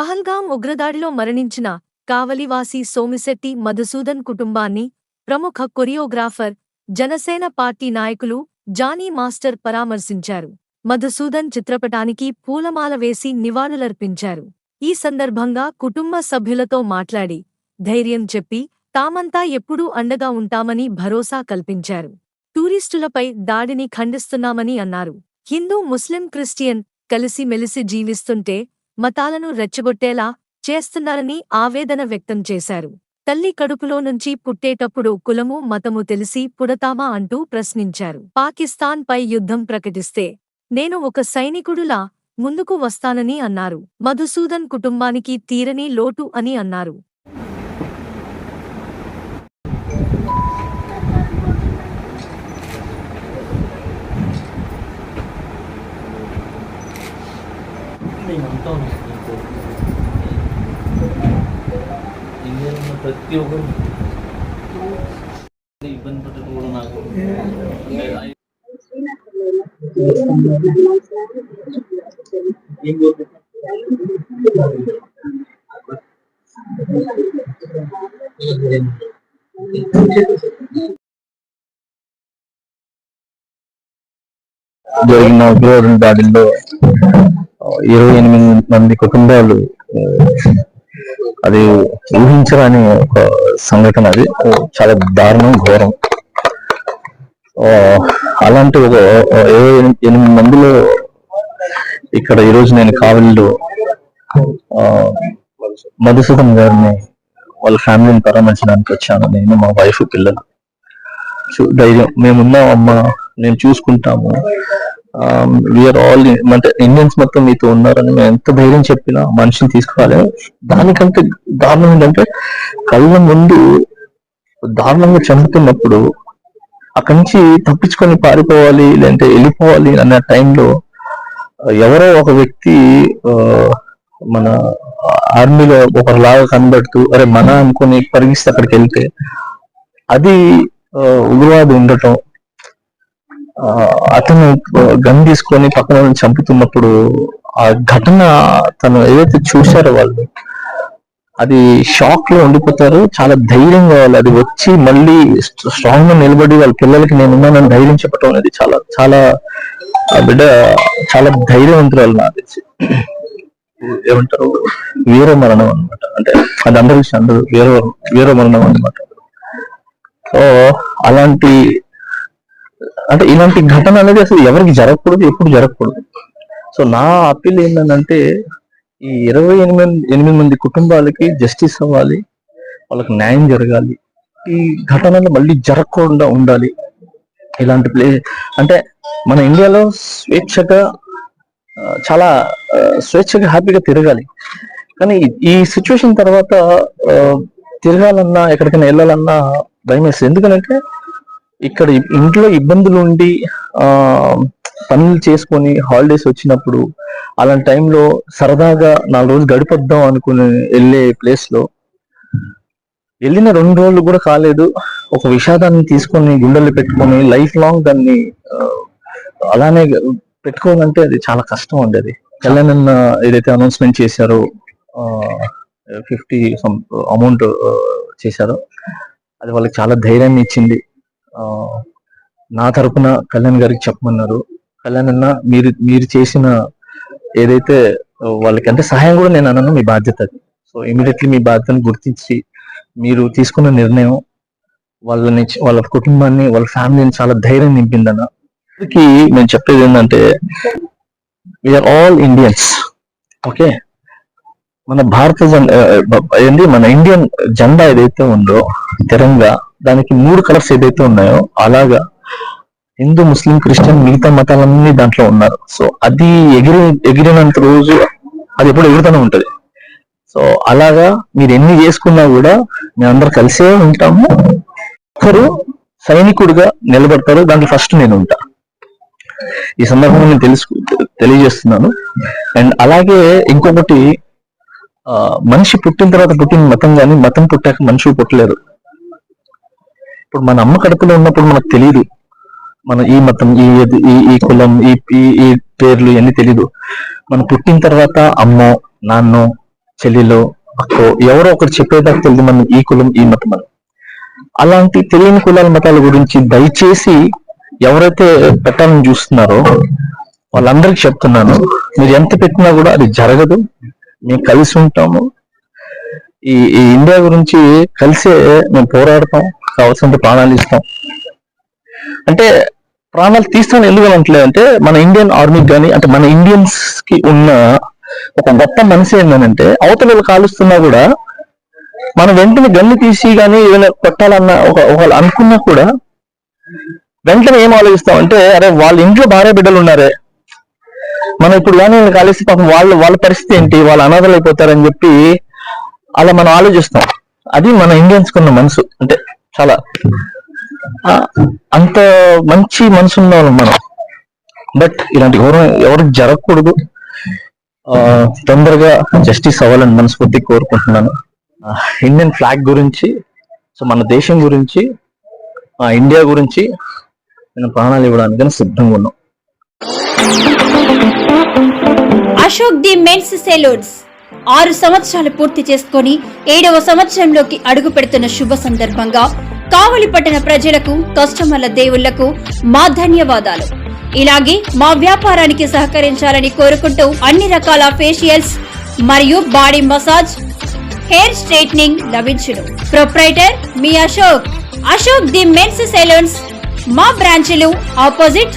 పహల్గాం ఉగ్రదాడిలో మరణించిన కావలివాసి సోమిశెట్టి మధుసూదన్ కుటుంబాన్ని ప్రముఖ కొరియోగ్రాఫర్ జనసేన పార్టీ నాయకులు జానీ మాస్టర్ పరామర్శించారు. మధుసూదన్ చిత్రపటానికి పూలమాల వేసి నివాళులర్పించారు. ఈ సందర్భంగా కుటుంబ సభ్యులతో మాట్లాడి ధైర్యం చెప్పి తామంతా ఎప్పుడూ అండగా ఉంటామని భరోసా కల్పించారు. టూరిస్టులపై దాడిని ఖండిస్తున్నామని అన్నారు. హిందూ ముస్లిం క్రిస్టియన్ కలిసిమెలిసి జీవిస్తుంటే మతాలను రెచ్చగొట్టేలా చేస్తున్నారని ఆవేదన వ్యక్తం చేశారు. తల్లి కడుపులో నుంచి పుట్టేటప్పుడు కులము మతము తెలిసి పుడతామా అంటూ ప్రశ్నించారు. పాకిస్తాన్ పై యుద్ధం ప్రకటిస్తే నేను ఒక సైనికుడులా ముందుకు వస్తానని అన్నారు. మధుసూదన్ కుటుంబానికి తీరని లోటు అని అన్నారు. మేమంతా ఉన్నాం ఇండియాలో ఉన్న ప్రతి ఒక్కరు ఇబ్బంది పడ్డట్టు కూడా నాకు అంటే ఏం కోరుకుంటున్నాను? జరిగిన ఉగ్రవాదుల దాడుల్లో ఇరవై ఎనిమిది మంది కుటుంబాలు అది ఊహించరాని ఒక సంఘటన అది. చాలా దారుణం ఘోరం. అలాంటి ఒక ఇరవై ఎనిమిది మందిలో ఇక్కడ ఈరోజు నేను కావలిలో మధుసూదన్ గారిని వాళ్ళ ఫ్యామిలీని పరామర్శడానికి వచ్చాను. నేను మా వైఫ్ పిల్లలు. సో ధైర్యం మేమున్నాం అమ్మ మేము చూసుకుంటాము. Um, వీఆర్ ఆల్ అంటే ఇండియన్స్ మొత్తం మీతో ఉన్నారని మేము ఎంత ధైర్యం చెప్పినా మనిషిని తీసుకోవాలి. దానికంటే దారుణం ఏంటంటే కళ్ళ ముందు దారుణంగా చంపుతున్నప్పుడు అక్కడి నుంచి తప్పించుకొని పారిపోవాలి లేదంటే వెళ్ళిపోవాలి అన్న టైంలో uh, ఎవరో ఒక వ్యక్తి uh, మన ఆర్మీలో ఒకరిలాగా కనబడుతూ అరే మన అనుకుని పరిగిస్తే అక్కడికి వెళ్తే అది ఆ, ఉగ్రవాది ఉండటం అతను గన్ తీసుకొని పక్కన చంపుతున్నప్పుడు ఆ ఘటన తను ఏదైతే చూశారో వాళ్ళు అది షాక్లో ఉండిపోతారు. చాలా ధైర్యంగా వాళ్ళు అది వచ్చి మళ్ళీ స్ట్రాంగ్గా నిలబడి వాళ్ళ పిల్లలకి నేను ఉన్నానని ధైర్యం చెప్పడం అనేది చాలా చాలా ఆ బిడ్డ చాలా ధైర్యవంతురాలు నాకు తెలిసి. ఏమంటారు? వీర మరణం అనమాట అంటే అది అందరి అందరూ వీర వీర మరణం అన్నమాట. సో అలాంటి అంటే ఇలాంటి ఘటన అనేది అసలు ఎవరికి జరగకూడదు ఎప్పుడు జరగకూడదు. సో నా అప్పీల్ ఏంటంటే ఈ ఇరవై ఎనిమిది ఎనిమిది మంది కుటుంబాలకి జస్టిస్ అవ్వాలి వాళ్ళకి న్యాయం జరగాలి. ఈ ఘటనలు మళ్ళీ జరగకుండా ఉండాలి. ఇలాంటి ప్లే అంటే మన ఇండియాలో స్వేచ్ఛగా చాలా స్వేచ్ఛగా హ్యాపీగా తిరగాలి. కానీ ఈ- సిచ్యువేషన్ తర్వాత తిరగాలన్నా ఎక్కడికైనా వెళ్ళాలన్నా భయం వేస్తుంది ఎందుకంటే ఇక్కడ ఇంట్లో ఇబ్బందులు ఉండి ఆ పనులు చేసుకొని హాలిడేస్ వచ్చినప్పుడు అలాంటి టైంలో సరదాగా నాలుగు రోజులు గడిపొద్దాం అనుకుని వెళ్ళే ప్లేస్లో వెళ్ళిన రెండు రోజులు కూడా కాలేదు. ఒక విషాదాన్ని తీసుకొని గుండెలు పెట్టుకొని లైఫ్ లాంగ్ దాన్ని అలానే పెట్టుకోవాలంటే అది చాలా కష్టం అండి అది. కళ్యాణ్ ఏదైతే అనౌన్స్మెంట్ చేశారో ఫిఫ్టీ సమ్ అమౌంట్ చేశారో అది వాళ్ళకి చాలా ధైర్యాన్ని ఇచ్చింది. నా తరపున కళ్యాణ్ గారికి చెప్పమన్నారు. కళ్యాణ్ అన్న మీరు మీరు చేసిన ఏదైతే వాళ్ళకి అంటే సహాయం కూడా నేను అన్నాను మీ బాధ్యత అది. సో ఇమీడియట్లీ మీ బాధ్యతను గుర్తించి మీరు తీసుకున్న నిర్ణయం వాళ్ళని వాళ్ళ కుటుంబాన్ని వాళ్ళ ఫ్యామిలీని చాలా ధైర్యం నింపిందన్న. అందరికీ నేను చెప్పేది ఏంటంటే వీఆర్ ఆల్ ఇండియన్స్ ఓకే మన భారత జెండా ఏంటి మన ఇండియన్ జెండా ఏదైతే ఉందో తిరంగా దానికి మూడు కలర్స్ ఏదైతే ఉన్నాయో అలాగా హిందూ ముస్లిం క్రిస్టియన్ మిగతా మతాలన్నీ దాంట్లో ఉన్నారు. సో అది ఎగిరి ఎగిరినంత రోజు అది ఎప్పుడు ఎగురుతూనే ఉంటది. సో అలాగా మీరు ఎన్ని చేసుకున్నా కూడా మేమందరం కలిసే ఉంటాము. ఒకరు సైనికుడిగా నిలబడతారు. దాంట్లో ఫస్ట్ నేను ఉంటా. ఈ సందర్భంగా నేను తెలుసు తెలియజేస్తున్నాను. అండ్ అలాగే ఇంకొకటి ఆ, మనిషి పుట్టిన తర్వాత పుట్టిన మతం కానీ మతం పుట్టాక మనిషి పుట్టలేరు. ఇప్పుడు మన అమ్మ కడుపులో ఉన్నప్పుడు మనకు తెలియదు మన ఈ మతం ఈ ఈ ఈ కులం ఈ ఈ- ఈ పేర్లు ఇవన్నీ తెలీదు. మనం పుట్టిన తర్వాత అమ్మో నాన్నో చెల్లిలో అక్కో ఎవరో ఒకరు చెప్పేదాకా తెలియదు మనం ఈ కులం ఈ మతం అని. అలాంటి తెలియని కులాల మతాల గురించి దయచేసి ఎవరైతే పెట్టాలని చూస్తున్నారో వాళ్ళందరికీ చెప్తున్నాను. మీరు ఎంత పెట్టినా కూడా అది జరగదు. మేము కలిసి ఉంటాము. ఈ ఈ ఇండియా గురించి కలిసే మేము పోరాడతాం కావాల్సినంత ప్రాణాలు ఇస్తాం. అంటే ప్రాణాలు తీస్తాను ఎందుకు అనట్లేదు అంటే మన ఇండియన్ ఆర్మీకి కానీ అంటే మన ఇండియన్స్కి ఉన్న ఒక గొప్ప మనసు ఏంటంటే అవతల వాళ్ళు కాలుస్తున్నా కూడా మనం వెంటనే గన్ను తీసి కానీ ఏదైనా కొట్టాలన్న ఒక ఒకళ్ళు అనుకున్నా కూడా వెంటనే ఏం ఆలోచిస్తాం అంటే అరే వాళ్ళ ఇంట్లో భార్య బిడ్డలు ఉన్నారే మనం ఇప్పుడు కానీ కాలేస్తే పాపం వాళ్ళ వాళ్ళ పరిస్థితి ఏంటి? వాళ్ళు అనాథలు అయిపోతారని చెప్పి అలా మనం ఆలోచిస్తాం. అది మన ఇండియన్స్ కున్న మనసు. అంటే చాలా అంత మంచి మనసు ఉన్న మనం. బట్ ఇలాంటి ఘోరం ఎవరికి జరగకూడదు. తొందరగా జస్టిస్ అవ్వాలని మనస్ఫూర్తి కోరుకుంటున్నాను. ఇండియన్ ఫ్లాగ్ గురించి సో మన దేశం గురించి ఇండియా గురించి నేను ప్రాణాలు ఇవ్వడానికి సిద్ధంగా ఉన్నాం. అశోక్ ది మెన్స్ సెలూన్స్ ఆరు సంవత్సరాలు పూర్తి చేసుకొని ఏడవ సంవత్సరంలోకి అడుగు పెడుతున్న శుభ సందర్భంగా కావలి పట్టణ ప్రజలకు కస్టమర్ల దేవుళ్ళకు మా ధన్యవాదాలు. ఇలాగే మా వ్యాపారానికి సహకరించాలని కోరుకుంటూ అన్ని రకాల ఫేషియల్స్ మరియు బాడీ మసాజ్ హెయిర్ స్ట్రైట్నింగ్ లభించును. Proprietor me Ashok. Ashok the men's salons మా బ్రాంచ్లు opposite